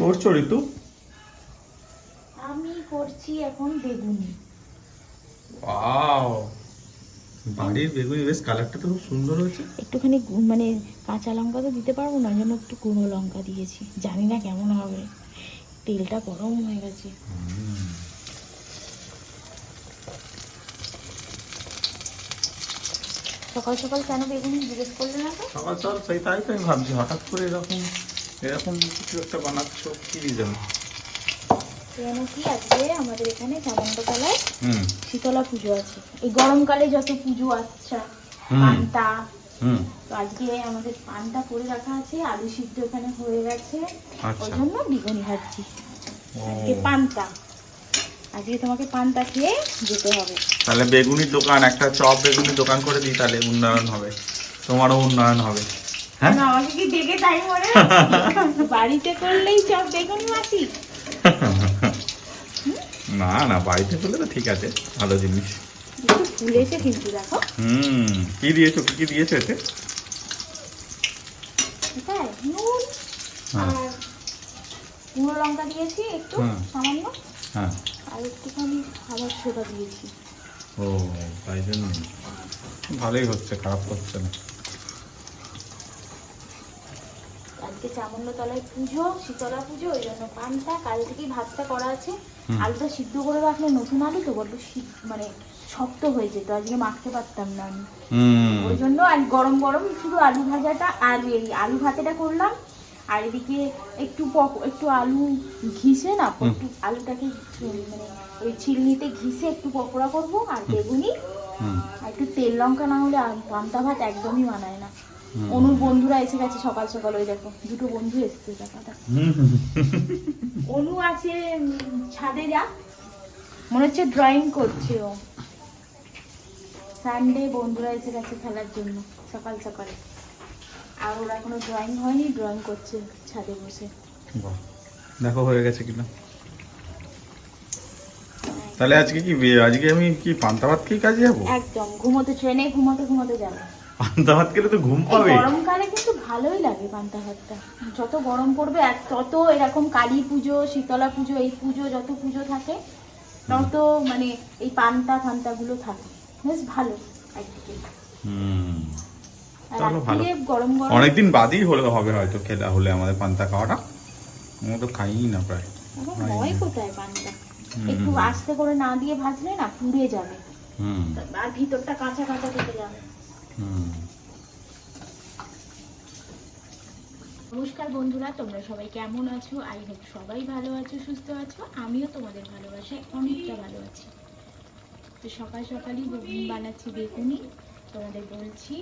করছ ঋতু? আমি করছি এখন বেগুনি। ওয়াও! বাড়ির বেগুনি বেশ কালারটা তো খুব সুন্দর হয়েছে। একটুখানি মানে কাঁচা লঙ্কা তো দিতে পারব না জন্য একটু গুঁড়ো লঙ্কা দিয়েছি। জানি না কেমন হবে। তেলটা গরম হয়ে গেছে। সকাল সকাল কেন বেগুনি জিজ্ঞেস করলে না তো? সকাল সকাল সেই তাই তো আমি ভাবছি হঠাৎ করে এরকম এরকম কিছু একটা বানাচ্ছ কি রিজন কেন কি আজকে আমাদের এখানে চামন্ডতলায় শীতলা পুজো আছে। এই গরমকালে যত পুজো আচ্ছা পান্তা। তো আজকে আমাদের পানটা করে রাখা আছে আলু সিদ্ধ এখানে হয়ে গেছে। আচ্ছা। ওই জন্য বেগুনি ভাজছি। আজকে পান্তা। আজকে তোমাকে পান্তা খেয়ে যেতে হবে। তাহলে বেগুনির দোকান একটা চপ বেগুনির দোকান করে দিই তাহলে উন্নয়ন হবে। তোমারও উন্নয়ন হবে। হ্যাঁ? না, কি দেখে তাই মনে বাড়িতে করলেই চপ বেগুনি মাসি। না না বাড়িতে করলে তো ঠিক আছে ভালো জিনিস। ফুলেছে কিন্তু দেখো। হুম কি দিয়েছ কি দিয়েছ এতে? নুন হ্যাঁ। আর গুঁড়ো লঙ্কা দিয়েছি একটু সামান্য। হ্যাঁ। আর একটুখানি খাবার সোডা দিয়েছি। ও তাই জন্য ভালোই হচ্ছে খারাপ হচ্ছে না। আজকে চামন্ডতলায় পুজো শীতলা পুজো ওই জন্য পানটা কাল থেকেই ভাতটা করা আছে। আলুটা সিদ্ধ করে রাখলে নতুন আলু তো বড্ড শীত মানে শক্ত হয়ে যেত আজকে মাখতে পারতাম না আমি। ওই জন্য আর গরম গরম শুধু আলু ভাজাটা আর এই আলু ভাতেটা করলাম। আর এদিকে একটু পক- একটু আলু ঘিসে না একটু আলুটাকে মানে ওই চিলনিতে ঘিসে একটু পকোড়া করব আর বেগুনি। আর একটু তেল লঙ্কা না হলে পান্তা ভাত একদমই মানায় না। অনুর বন্ধুরা এসে গেছে সকাল সকাল ওই দেখো দুটো বন্ধু এসছে দেখাটা অনু আছে ছাদে যা। মনে হচ্ছে ড্রয়িং করছে ও। সানডে বন্ধুরা এসে গেছে খেলার জন্য সকাল সকালে। আর ওরা এখনও ড্রয়িং হয়নি ড্রয়িং করছে ছাদে বসে। দেখো হয়ে গেছে কিনা। তাহলে আজকে কি আজকে আমি কি পান্তা ভাত খেয়ে কাজে যাব? একদম ঘুমোতে ট্রেনে ঘুমোতে ঘুমোতে যাবে। পান্তা ভাত খেলে তো ঘুম পাবে। গরমকালে কিন্তু ভালোই লাগে পান্তা ভাতটা যত গরম পড়বে আর তত এরকম কালী পুজো শীতলা পুজো এই পুজো যত পুজো থাকে তত মানে এই পান্তা ফান্তাগুলো থাকে। বেশ ভালো একদিকে। অনেকদিন বাদই হলে হবে হয়তো খেলা হলে আমাদের পান্তা খাওয়াটা। আমরা তো খাই না প্রায়। হয় কোথায় পান্তা? একটু আস্তে করে না দিয়ে ভাজলে না পুড়ে যাবে। হুম। আর ভিতরটা কাঁচা কাঁচা থেকে যাবে। নমস্কার বন্ধুরা, তোমরা সবাই কেমন আছো? আই হোপ সবাই ভালো আছো, সুস্থ আছো। আমিও তোমাদের ভালোবাসায় অনেকটা ভালো আছি। তো সকাল সকালই বানাচ্ছি, বেগুনি। তোমাদের বলছি